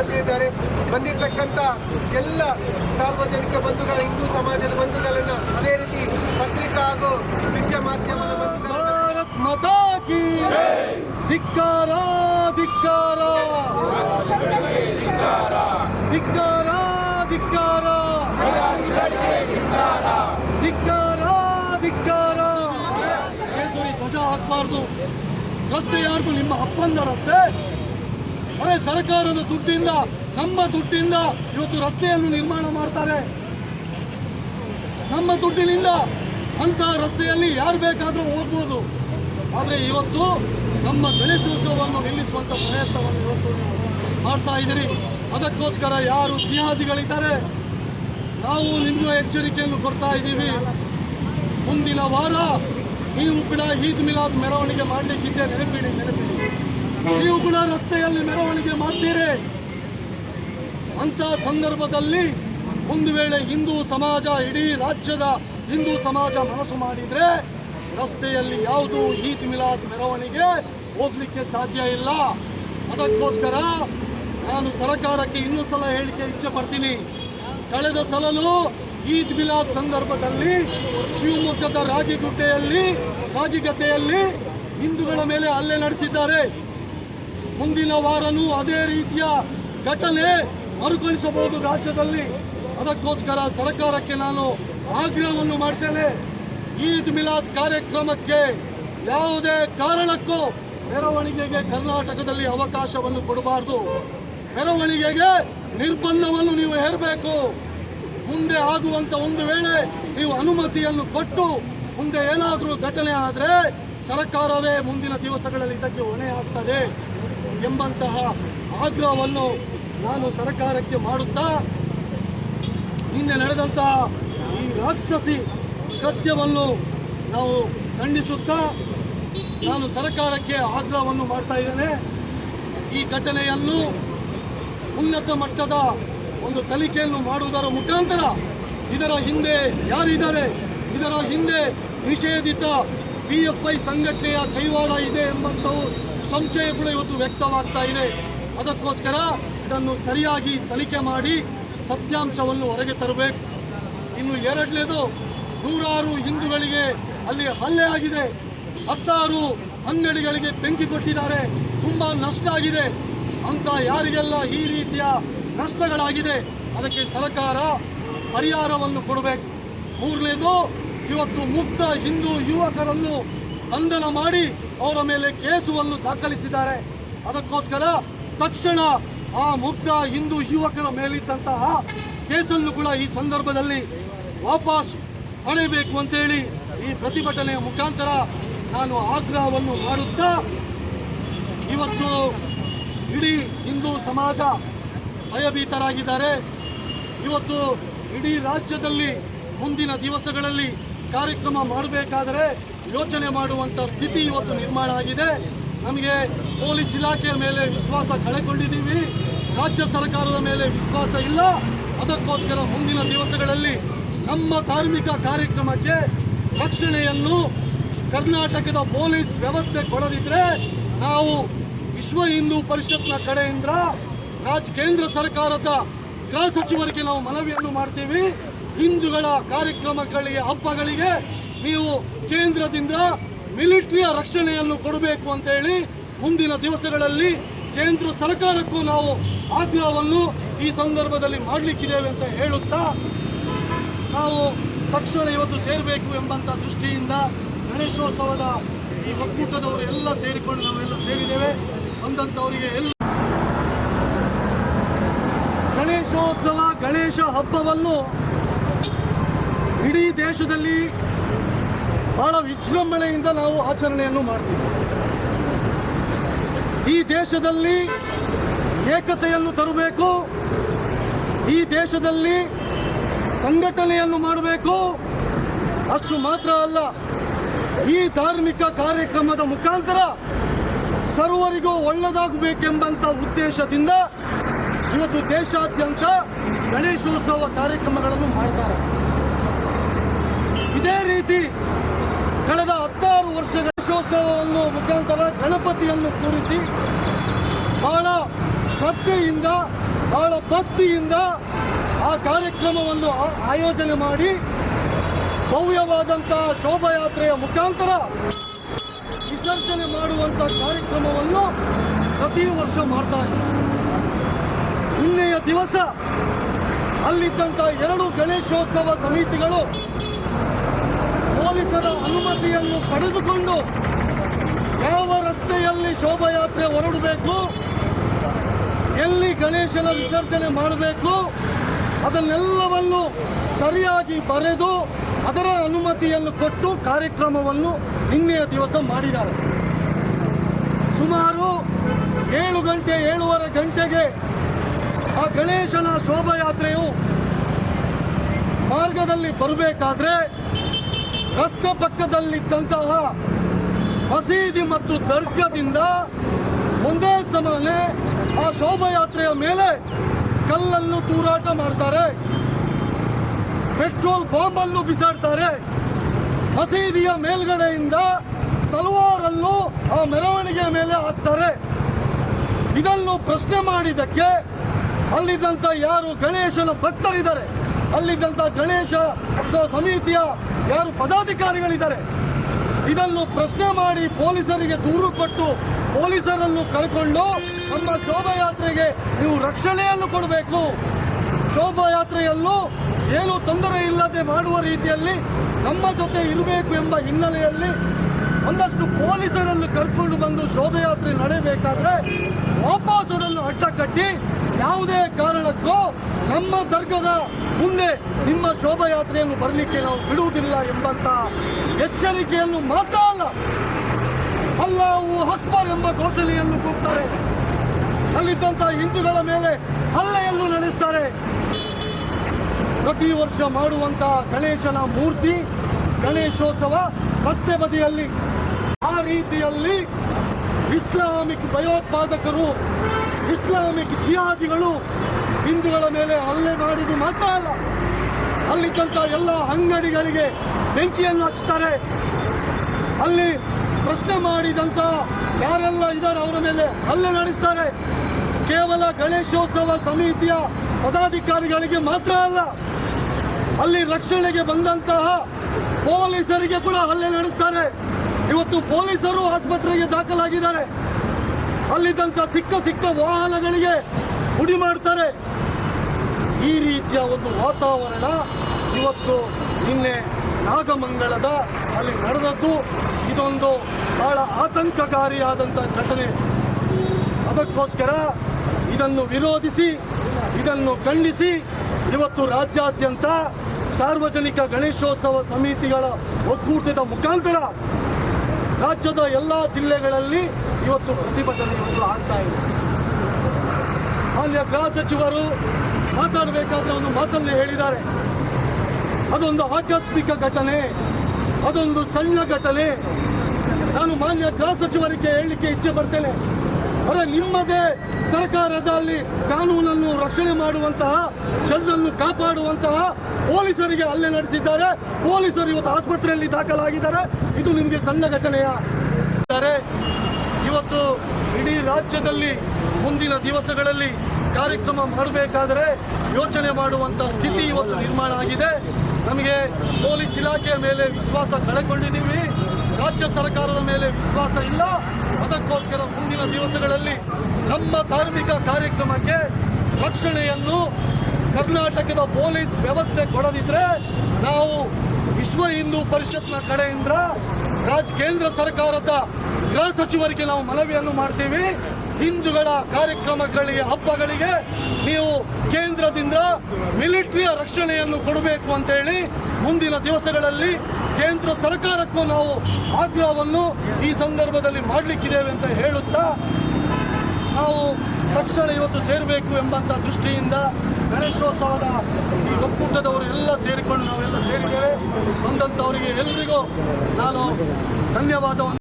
ಜೊತೆ ಇದ್ದಾರೆ. ಬಂದಿರತಕ್ಕಂಥ ಎಲ್ಲ ಸಾರ್ವಜನಿಕ ಬಂಧುಗಳ ಹಿಂದೂ ಸಮಾಜದ ಬಂಧುಗಳನ್ನ ಅದೇ ರೀತಿ ಪತ್ರಿಕಾ ಹಾಗೂ ದೃಶ್ಯ ಮಾಧ್ಯಮದ ಧಿಕ್ಕಾರ ಧಿಕ್ಕಾರ! ಧಿಕ್ಕಾರ ಧಿಕ್ಕಾರ! ಧಿಕ್ಕಾರ ಧಿಕ್ಕಾರ! ಕೇಸರಿ ಧ್ವಜ ಹಾಕಬಾರ್ದು. ರಸ್ತೆ ಯಾರಿಗೂ ನಿಮ್ಮ ಅಪ್ಪಂದ ರಸ್ತೆ? ಅರೆ ಸರ್ಕಾರದ ದುಡ್ಡಿಂದ, ನಮ್ಮ ದುಡ್ಡಿಂದ ಇವತ್ತು ರಸ್ತೆಯನ್ನು ನಿರ್ಮಾಣ ಮಾಡ್ತಾರೆ. ನಮ್ಮ ದುಡ್ಡಿನಿಂದ ಅಂತಹ ರಸ್ತೆಯಲ್ಲಿ ಯಾರು ಬೇಕಾದರೂ ಹೋಗ್ಬೋದು. ಆದರೆ ಇವತ್ತು ನಮ್ಮ ಗಣೇಶೋತ್ಸವವನ್ನು ನಿಲ್ಲಿಸುವಂಥ ಪ್ರಯತ್ನವನ್ನು ಇವತ್ತು ಮಾಡ್ತಾ ಇದ್ದೀರಿ. ಅದಕ್ಕೋಸ್ಕರ ಯಾರು ಜಿಹಾದಿಗಳಿದ್ದಾರೆ, ನಾವು ನಿಮಗೂ ಎಚ್ಚರಿಕೆಯನ್ನು ಕೊಡ್ತಾ ಇದ್ದೀವಿ. ಮುಂದಿನ ವಾರ ನೀವು ಕೂಡ ಈದ್ ಮಿಲಾದ್ ಮೆರವಣಿಗೆ ಮಾಡಲಿಕ್ಕಿದ್ದೆ ನೆನಪಿಡಿ ನೆನಪಿಡಿ. ನೀವು ಕೂಡ ರಸ್ತೆಯಲ್ಲಿ ಮೆರವಣಿಗೆ ಮಾಡ್ತೀರಿ. ಅಂತ ಸಂದರ್ಭದಲ್ಲಿ ಒಂದು ವೇಳೆ ಹಿಂದೂ ಸಮಾಜ ಇಡೀ ರಾಜ್ಯದ ಹಿಂದೂ ಸಮಾಜ ಮನಸ್ಸು ಮಾಡಿದ್ರೆ ರಸ್ತೆಯಲ್ಲಿ ಯಾವುದು ಈದ್ ಮಿಲಾದ್ ಮೆರವಣಿಗೆ ಹೋಗ್ಲಿಕ್ಕೆ ಸಾಧ್ಯ ಇಲ್ಲ. ಅದಕ್ಕೋಸ್ಕರ ನಾನು ಸರ್ಕಾರಕ್ಕೆ ಇನ್ನೂ ಸಲ ಹೇಳಿಕೆ ಇಚ್ಛೆ ಪಡ್ತೀನಿ. ಕಳೆದ ಸಲನು ಈದ್ ಮಿಲಾದ್ ಸಂದರ್ಭದಲ್ಲಿ ಶಿವಮೊಗ್ಗದ ರಾಗಿಗುಡ್ಡೆಯಲ್ಲಿ ರಾಗಿಗದ್ದೆಯಲ್ಲಿ ಹಿಂದೂಗಳ ಮೇಲೆ ಹಲ್ಲೆ ನಡೆಸಿದ್ದಾರೆ. ಮುಂದಿನ ವಾರನೂ ಅದೇ ರೀತಿಯ ಘಟನೆ ಮರುಕಳಿಸಬಹುದು ರಾಜ್ಯದಲ್ಲಿ. ಅದಕ್ಕೋಸ್ಕರ ಸರ್ಕಾರಕ್ಕೆ ನಾನು ಆಗ್ರಹವನ್ನು ಮಾಡ್ತೇನೆ. ಈದ್ ಮಿಲಾದ್ ಕಾರ್ಯಕ್ರಮಕ್ಕೆ ಯಾವುದೇ ಕಾರಣಕ್ಕೂ ಮೆರವಣಿಗೆಗೆ ಕರ್ನಾಟಕದಲ್ಲಿ ಅವಕಾಶವನ್ನು ಕೊಡಬಾರದು. ಮೆರವಣಿಗೆಗೆ ನಿರ್ಬಂಧವನ್ನು ನೀವು ಹೇರಬೇಕು. ಮುಂದೆ ಆಗುವಂತ ಒಂದು ವೇಳೆ ನೀವು ಅನುಮತಿಯನ್ನು ಕೊಟ್ಟು ಮುಂದೆ ಏನಾದರೂ ಘಟನೆ ಆದರೆ ಸರ್ಕಾರವೇ ಮುಂದಿನ ದಿವಸಗಳಲ್ಲಿ ಇದಕ್ಕೆ ಹೊಣೆ ಆಗ್ತದೆ. ಎಂಬಂತಹ ಆಗ್ರಹವನ್ನು ನಾನು ಸರ್ಕಾರಕ್ಕೆ ಮಾಡುತ್ತಾ, ನಿನ್ನೆ ನಡೆದಂತಹ ಈ ರಾಕ್ಷಸಿ ಕೃತ್ಯವನ್ನು ನಾವು ಖಂಡಿಸುತ್ತಾ ನಾನು ಸರ್ಕಾರಕ್ಕೆ ಆಗ್ರಹವನ್ನು ಮಾಡ್ತಾ ಇದ್ದೇನೆ. ಈ ಘಟನೆಯನ್ನು ಉನ್ನತ ಮಟ್ಟದ ಒಂದು ಕಲಿಕೆಯನ್ನು ಮಾಡುವುದರ ಮುಖಾಂತರ ಇದರ ಹಿಂದೆ ಯಾರಿದ್ದಾರೆ, ಇದರ ಹಿಂದೆ ನಿಷೇಧಿತ ಪಿ ಎಫ್ ಐ ಸಂಘಟನೆಯ ಕೈವಾಡ ಇದೆ ಎಂಬಂಥವು ಸಂಶಯ ಕೂಡ ಇವತ್ತು ವ್ಯಕ್ತವಾಗ್ತಾ ಇದೆ. ಅದಕ್ಕೋಸ್ಕರ ಇದನ್ನು ಸರಿಯಾಗಿ ತನಿಖೆ ಮಾಡಿ ಸತ್ಯಾಂಶವನ್ನು ಹೊರಗೆ ತರಬೇಕು. ಇನ್ನು ಎರಡನೇದು, ನೂರಾರು ಹಿಂದೂಗಳಿಗೆ ಅಲ್ಲಿ ಹಲ್ಲೆ ಆಗಿದೆ. ಹತ್ತಾರು ಅಂಗಡಿಗಳಿಗೆ ಬೆಂಕಿ ಕೊಟ್ಟಿದ್ದಾರೆ. ತುಂಬ ನಷ್ಟ ಆಗಿದೆ. ಅಂತ ಯಾರಿಗೆಲ್ಲ ಈ ರೀತಿಯ ನಷ್ಟಗಳಾಗಿದೆ, ಅದಕ್ಕೆ ಸರ್ಕಾರ ಪರಿಹಾರವನ್ನು ಕೊಡಬೇಕು. ಮೂರನೇದು, ಇವತ್ತು ಮುಕ್ತ ಹಿಂದೂ ಯುವಕರನ್ನು ಬಂಧನ ಮಾಡಿ ಅವರ ಮೇಲೆ ಕೇಸುವನ್ನು ದಾಖಲಿಸಿದ್ದಾರೆ. ಅದಕ್ಕೋಸ್ಕರ ತಕ್ಷಣ ಆ ಮುಗ್ಧ ಹಿಂದೂ ಯುವಕರ ಮೇಲಿದ್ದಂತಹ ಕೇಸನ್ನು ಕೂಡ ಈ ಸಂದರ್ಭದಲ್ಲಿ ವಾಪಸ್ ಪಡೆಯಬೇಕು ಅಂತೇಳಿ ಈ ಪ್ರತಿಭಟನೆಯ ಮುಖಾಂತರ ನಾನು ಆಗ್ರಹವನ್ನು ಮಾಡುತ್ತಾ ಇವತ್ತು ಇಡೀ ಹಿಂದೂ ಸಮಾಜ ಭಯಭೀತರಾಗಿದ್ದಾರೆ. ಇವತ್ತು ಇಡೀ ರಾಜ್ಯದಲ್ಲಿ ಮುಂದಿನ ದಿವಸಗಳಲ್ಲಿ ಕಾರ್ಯಕ್ರಮ ಮಾಡಬೇಕಾದರೆ ಯೋಚನೆ ಮಾಡುವಂಥ ಸ್ಥಿತಿ ಇವತ್ತು ನಿರ್ಮಾಣ ಆಗಿದೆ. ನಮಗೆ ಪೊಲೀಸ್ ಇಲಾಖೆಯ ಮೇಲೆ ವಿಶ್ವಾಸ ಕಳೆಕೊಂಡಿದ್ದೀವಿ. ರಾಜ್ಯ ಸರ್ಕಾರದ ಮೇಲೆ ವಿಶ್ವಾಸ ಇಲ್ಲ. ಅದಕ್ಕೋಸ್ಕರ ಮುಂದಿನ ದಿವಸಗಳಲ್ಲಿ ನಮ್ಮ ಧಾರ್ಮಿಕ ಕಾರ್ಯಕ್ರಮಕ್ಕೆ ರಕ್ಷಣೆಯನ್ನು ಕರ್ನಾಟಕದ ಪೊಲೀಸ್ ವ್ಯವಸ್ಥೆ ಕೊಡದಿದ್ದರೆ ನಾವು ವಿಶ್ವ ಹಿಂದೂ ಪರಿಷತ್ನ ಕಡೆಯಿಂದ ರಾಜ್, ಕೇಂದ್ರ ಸರ್ಕಾರದ ಗೃಹ ಸಚಿವರಿಗೆ ನಾವು ಮನವಿಯನ್ನು ಮಾಡ್ತೀವಿ. ಹಿಂದೂಗಳ ಕಾರ್ಯಕ್ರಮಗಳಿಗೆ, ಹಬ್ಬಗಳಿಗೆ ನೀವು ಕೇಂದ್ರದಿಂದ ಮಿಲಿಟರಿಯ ರಕ್ಷಣೆಯನ್ನು ಕೊಡಬೇಕು ಅಂತ ಹೇಳಿ ಮುಂದಿನ ದಿವಸಗಳಲ್ಲಿ ಕೇಂದ್ರ ಸರ್ಕಾರಕ್ಕೂ ನಾವು ಆಗ್ರಹವನ್ನು ಈ ಸಂದರ್ಭದಲ್ಲಿ ಮಾಡಲಿಕ್ಕಿದ್ದೇವೆ ಅಂತ ಹೇಳುತ್ತಾ ನಾವು ತಕ್ಷಣ ಇವತ್ತು ಸೇರಬೇಕು ಎಂಬಂಥ ದೃಷ್ಟಿಯಿಂದ ಗಣೇಶೋತ್ಸವದ ಈ ಒಕ್ಕೂಟದವರು ಎಲ್ಲ ಸೇರಿಕೊಂಡು ನಾವೆಲ್ಲ ಸೇರಿದ್ದೇವೆ. ಬಂದಂಥವರಿಗೆ ಎಲ್ಲ ಗಣೇಶೋತ್ಸವ, ಗಣೇಶ ಹಬ್ಬವನ್ನು ಇಡೀ ದೇಶದಲ್ಲಿ ಬಹಳ ವಿಜೃಂಭಣೆಯಿಂದ ನಾವು ಆಚರಣೆಯನ್ನು ಮಾಡ್ತೀವಿ. ಈ ದೇಶದಲ್ಲಿ ಏಕತೆಯನ್ನು ತರಬೇಕು. ಈ ದೇಶದಲ್ಲಿ ಸಂಘಟನೆಯನ್ನು ಮಾಡಬೇಕು. ಅಷ್ಟು ಮಾತ್ರ ಅಲ್ಲ, ಈ ಧಾರ್ಮಿಕ ಕಾರ್ಯಕ್ರಮದ ಮುಖಾಂತರ ಸರ್ವರಿಗೂ ಒಳ್ಳೆಯದಾಗಬೇಕೆಂಬಂಥ ಉದ್ದೇಶದಿಂದ ಇವತ್ತು ದೇಶಾದ್ಯಂತ ಗಣೇಶೋತ್ಸವ ಕಾರ್ಯಕ್ರಮಗಳನ್ನು ಮಾಡ್ತಾರೆ. ಇದೇ ರೀತಿ ಕಳೆದ ಹತ್ತಾರು ವರ್ಷ ಗಣೇಶೋತ್ಸವವನ್ನು ಮುಖಾಂತರ ಗಣಪತಿಯನ್ನು ಕೂರಿಸಿ ಬಹಳ ಶ್ರದ್ಧೆಯಿಂದ, ಬಹಳ ಭಕ್ತಿಯಿಂದ ಆ ಕಾರ್ಯಕ್ರಮವನ್ನು ಆಯೋಜನೆ ಮಾಡಿ ಭವ್ಯವಾದಂತಹ ಶೋಭಾಯಾತ್ರೆಯ ಮುಖಾಂತರ ವಿಸರ್ಜನೆ ಮಾಡುವಂಥ ಕಾರ್ಯಕ್ರಮವನ್ನು ಪ್ರತಿ ವರ್ಷ ಮಾಡ್ತಾ ಇದ್ದಾರೆ. ನಿನ್ನೆಯ ದಿವಸ ಅಲ್ಲಿದ್ದಂಥ ಎರಡು ಗಣೇಶೋತ್ಸವ ಸಮಿತಿಗಳು ಅನುಮತಿಯನ್ನು ಪಡೆದುಕೊಂಡು ಯಾವ ರಸ್ತೆಯಲ್ಲಿ ಶೋಭಾಯಾತ್ರೆ ಹೊರಡಬೇಕು, ಎಲ್ಲಿ ಗಣೇಶನ ವಿಸರ್ಜನೆ ಮಾಡಬೇಕು, ಅದನ್ನೆಲ್ಲವನ್ನು ಸರಿಯಾಗಿ ಬರೆದು ಅದರ ಅನುಮತಿಯನ್ನು ಕೊಟ್ಟು ಕಾರ್ಯಕ್ರಮವನ್ನು ನಿನ್ನೆಯ ದಿವಸ ಮಾಡಿದ್ದಾರೆ. ಸುಮಾರು ಏಳು ಗಂಟೆ, ಏಳುವರೆ ಗಂಟೆಗೆ ಆ ಗಣೇಶನ ಶೋಭಾಯಾತ್ರೆಯು ಮಾರ್ಗದಲ್ಲಿ ಬರಬೇಕಾದ್ರೆ ರಸ್ತೆ ಪಕ್ಕದಲ್ಲಿದ್ದಂತಹ ಮಸೀದಿ ಮತ್ತು ದರ್ಗದಿಂದ ಒಂದೇ ಸಮನೆ ಆ ಶೋಭಾಯಾತ್ರೆಯ ಮೇಲೆ ಕಲ್ಲನ್ನು ತೂರಾಟ ಮಾಡ್ತಾರೆ. ಪೆಟ್ರೋಲ್ ಬಾಂಬನ್ನು ಬಿಸಾಡ್ತಾರೆ. ಮಸೀದಿಯ ಮೇಲ್ಗಡೆಯಿಂದ ತಲವಾರನ್ನು ಆ ಮೆರವಣಿಗೆಯ ಮೇಲೆ ಹಾಕ್ತಾರೆ. ಇದನ್ನು ಪ್ರಶ್ನೆ ಮಾಡಿದ್ದಕ್ಕೆ ಅಲ್ಲಿದ್ದಂಥ ಯಾರು ಗಣೇಶನ ಭಕ್ತರಿದ್ದಾರೆ? ಅಲ್ಲಿದ್ದಂಥ ಗಣೇಶ ಸಮಿತಿಯ ಯಾರು ಪದಾಧಿಕಾರಿಗಳಿದ್ದಾರೆ, ಇದನ್ನು ಪ್ರಶ್ನೆ ಮಾಡಿ ಪೊಲೀಸರಿಗೆ ದೂರು ಕೊಟ್ಟು ಪೊಲೀಸರನ್ನು ಕರ್ಕೊಂಡು ನಮ್ಮ ಶೋಭಾಯಾತ್ರೆಗೆ ನೀವು ರಕ್ಷಣೆಯನ್ನು ಕೊಡಬೇಕು. ಶೋಭಾಯಾತ್ರೆಯಲ್ಲೂ ಏನು ತೊಂದರೆ ಇಲ್ಲದೆ ಮಾಡುವ ರೀತಿಯಲ್ಲಿ ನಮ್ಮ ಜೊತೆ ಇರಬೇಕು ಎಂಬ ಹಿನ್ನೆಲೆಯಲ್ಲಿ ಒಂದಷ್ಟು ಪೊಲೀಸರನ್ನು ಕರ್ಕೊಂಡು ಬಂದು ಶೋಭಾಯಾತ್ರೆ ನಡೆಯಬೇಕಾದ್ರೆ ವಾಪಸ್ ಅದನ್ನು ಅಡ್ಡ ಕಟ್ಟಿ ಯಾವುದೇ ಕಾರಣಕ್ಕೂ ನಮ್ಮ ದರ್ಗದ ಮುಂದೆ ನಿಮ್ಮ ಶೋಭಾಯಾತ್ರೆಯನ್ನು ಬರಲಿಕ್ಕೆ ನಾವು ಬಿಡುವುದಿಲ್ಲ ಎಂಬಂತ ಎಚ್ಚರಿಕೆಯನ್ನು ಮಾತ್ರ ಅಲ್ಲ ಅಲ್ಲಾವು ಅಕ್ಬರ್ ಎಂಬ ಘೋಷಣೆಯನ್ನು ಕೂಗ್ತಾರೆ. ಅಲ್ಲಿದ್ದಂಥ ಹಿಂದೂಗಳ ಮೇಲೆ ಹಲ್ಲೆಯನ್ನು ನಡೆಸ್ತಾರೆ. ಪ್ರತಿ ವರ್ಷ ಮಾಡುವಂತಹ ಗಣೇಶನ ಮೂರ್ತಿ, ಗಣೇಶೋತ್ಸವ ರಸ್ತೆ ಬದಿಯಲ್ಲಿ ಆ ರೀತಿಯಲ್ಲಿ ಇಸ್ಲಾಮಿಕ್ ಭಯೋತ್ಪಾದಕರು, ಇಸ್ಲಾಮಿಕ್ ಜಿಹಾದಿಗಳು ಹಿಂದೂಗಳ ಮೇಲೆ ಹಲ್ಲೆ ಮಾಡಿದ್ದು ಮಾತ್ರ ಅಲ್ಲ. ಅಲ್ಲಿದ್ದಂಥ ಎಲ್ಲ ಅಂಗಡಿಗಳಿಗೆ ಬೆಂಕಿಯನ್ನು ಹಚ್ತಾರೆ. ಅಲ್ಲಿ ಪ್ರಶ್ನೆ ಮಾಡಿದಂಥ ಯಾರೆಲ್ಲ ಇದ್ದಾರೆ ಅವರ ಮೇಲೆ ಹಲ್ಲೆ ನಡೆಸ್ತಾರೆ. ಕೇವಲ ಗಣೇಶೋತ್ಸವ ಸಮಿತಿಯ ಪದಾಧಿಕಾರಿಗಳಿಗೆ ಮಾತ್ರ ಅಲ್ಲ. ಅಲ್ಲಿ ರಕ್ಷಣೆಗೆ ಬಂದಂತಹ ಪೊಲೀಸರಿಗೆ ಕೂಡ ಹಲ್ಲೆ ನಡೆಸ್ತಾರೆ. ಇವತ್ತು ಪೊಲೀಸರು ಆಸ್ಪತ್ರೆಗೆ ದಾಖಲಾಗಿದ್ದಾರೆ. ಅಲ್ಲಿದ್ದಂಥ ಸಿಕ್ಕ ಸಿಕ್ಕ ವಾಹನಗಳಿಗೆ ಪುಡಿ ಮಾಡ್ತಾರೆ. ಈ ರೀತಿಯ ಒಂದು ವಾತಾವರಣ ಇವತ್ತು ನಿನ್ನೆ ನಾಗಮಂಗಲದ ಅಲ್ಲಿ ನಡೆದದ್ದು. ಇದೊಂದು ಬಹಳ ಆತಂಕಕಾರಿಯಾದಂಥ ಘಟನೆ. ಅದಕ್ಕೋಸ್ಕರ ಇದನ್ನು ವಿರೋಧಿಸಿ, ಇದನ್ನು ಖಂಡಿಸಿ, ಇವತ್ತು ರಾಜ್ಯಾದ್ಯಂತ ಸಾರ್ವಜನಿಕ ಗಣೇಶೋತ್ಸವ ಸಮಿತಿಗಳ ಒಕ್ಕೂಟದ ಮುಖಾಂತರ ರಾಜ್ಯದ ಎಲ್ಲ ಜಿಲ್ಲೆಗಳಲ್ಲಿ ಇವತ್ತು ಪ್ರತಿಭಟನೆ ಇವತ್ತು ಆಗ್ತಾ ಇದೆ. ಮಾನ್ಯ ಗೃಹ ಸಚಿವರು ಮಾತಾಡಬೇಕಾದ ಒಂದು ಮಾತನ್ನು ಹೇಳಿದ್ದಾರೆ. ಅದೊಂದು ಆಕಸ್ಮಿಕ ಘಟನೆ, ಅದೊಂದು ಸಣ್ಣ ಘಟನೆ. ನಾನು ಮಾನ್ಯ ಗೃಹ ಸಚಿವರಿಗೆ ಹೇಳಲಿಕ್ಕೆ ಇಚ್ಛೆ ಪಡ್ತೇನೆ ಅರೆ ನಿಮ್ಮದೇ ಸರ್ಕಾರದಲ್ಲಿ ಕಾನೂನನ್ನು ರಕ್ಷಣೆ ಮಾಡುವಂತಹ, ಜನರನ್ನು ಕಾಪಾಡುವಂತಹ ಪೊಲೀಸರಿಗೆ ಹಲ್ಲೆ ನಡೆಸಿದ್ದಾರೆ. ಪೊಲೀಸರು ಇವತ್ತು ಆಸ್ಪತ್ರೆಯಲ್ಲಿ ದಾಖಲಾಗಿದ್ದಾರೆ. ಇದು ನಿಮಗೆ ಸಣ್ಣ ಘಟನೆಯ. ಇವತ್ತು ಇಡೀ ರಾಜ್ಯದಲ್ಲಿ ಮುಂದಿನ ದಿವಸಗಳಲ್ಲಿ ಕಾರ್ಯಕ್ರಮ ಮಾಡಬೇಕಾದರೆ ಯೋಚನೆ ಮಾಡುವಂಥ ಸ್ಥಿತಿ ಇವತ್ತು ನಿರ್ಮಾಣ ಆಗಿದೆ. ನಮಗೆ ಪೊಲೀಸ್ ಇಲಾಖೆಯ ಮೇಲೆ ವಿಶ್ವಾಸ ಕಳೆಕೊಂಡಿದ್ದೀವಿ ರಾಜ್ಯ ಸರ್ಕಾರದ ಮೇಲೆ ವಿಶ್ವಾಸ ಇಲ್ಲ. ಅದಕ್ಕೋಸ್ಕರ ಮುಂದಿನ ದಿವಸಗಳಲ್ಲಿ ನಮ್ಮ ಧಾರ್ಮಿಕ ಕಾರ್ಯಕ್ರಮಕ್ಕೆ ರಕ್ಷಣೆಯನ್ನು ಕರ್ನಾಟಕದ ಪೊಲೀಸ್ ವ್ಯವಸ್ಥೆ ಕೊಡದಿದ್ರೆ ನಾವು ವಿಶ್ವ ಹಿಂದೂ ಪರಿಷತ್ನ ಕಡೆಯಿಂದ ರಾಜ್ ಕೇಂದ್ರ ಸರ್ಕಾರದ ಗೃಹ ಸಚಿವರಿಗೆ ನಾವು ಮನವಿಯನ್ನು ಮಾಡ್ತೀವಿ. ಹಿಂದೂಗಳ ಕಾರ್ಯಕ್ರಮಗಳಿಗೆ, ಹಬ್ಬಗಳಿಗೆ ನೀವು ಕೇಂದ್ರದಿಂದ ಮಿಲಿಟರಿಯ ರಕ್ಷಣೆಯನ್ನು ಕೊಡಬೇಕು ಅಂತೇಳಿ ಮುಂದಿನ ದಿವಸಗಳಲ್ಲಿ ಕೇಂದ್ರ ಸರ್ಕಾರಕ್ಕೂ ನಾವು ಆಗ್ರಹವನ್ನು ಈ ಸಂದರ್ಭದಲ್ಲಿ ಮಾಡಲಿಕ್ಕಿದ್ದೇವೆ ಅಂತ ಹೇಳುತ್ತಾ, ನಾವು ತಕ್ಷಣ ಇವತ್ತು ಸೇರಬೇಕು ಎಂಬಂಥ ದೃಷ್ಟಿಯಿಂದ ಗಣೇಶೋತ್ಸವದ ಈ ಒಕ್ಕೂಟದವರು ಎಲ್ಲ ಸೇರಿಕೊಂಡು ನಾವೆಲ್ಲ ಸೇರಿದ್ದೇವೆ. ಬಂದಂಥವರಿಗೆ ಎಲ್ಲರಿಗೂ ನಾನು ಧನ್ಯವಾದವನ್ನು